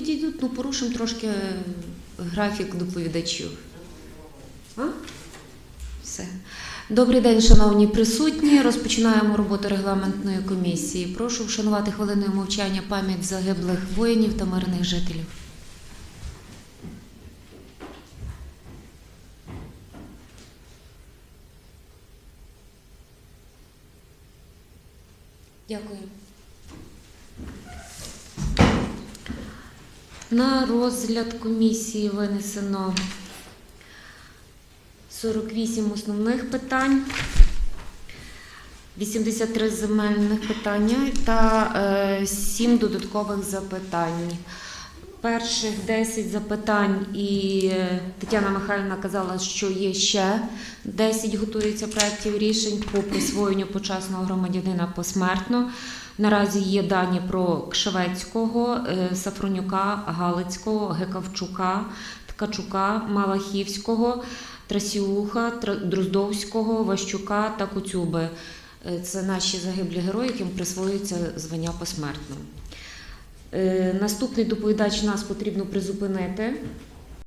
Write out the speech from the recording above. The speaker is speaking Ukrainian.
підійдуть, ну порушимо трошки графік доповідачів. А? Все. Добрий день, шановні присутні. Розпочинаємо роботу регламентної комісії. Прошу вшанувати хвилиною мовчання пам'ять загиблих воїнів та мирних жителів. Дякую. На розгляд комісії винесено 48 основних питань, 83 земельних питання та е, 7 додаткових запитань. Перших 10 запитань і е, Тетяна Михайлівна казала, що є ще 10 готується проєктів рішень по присвоєнню почесного громадянина посмертно. Наразі є дані про Кшевецького, е, Сафронюка, Галицького, Гекавчука, Ткачука, Малахівського, Трасіуха, Тр- Дроздовського, Ващука та Куцюби. Е, Це наші загиблі герої, яким присвоюється звання посмертно. Е, Наступний доповідач нас потрібно призупинити.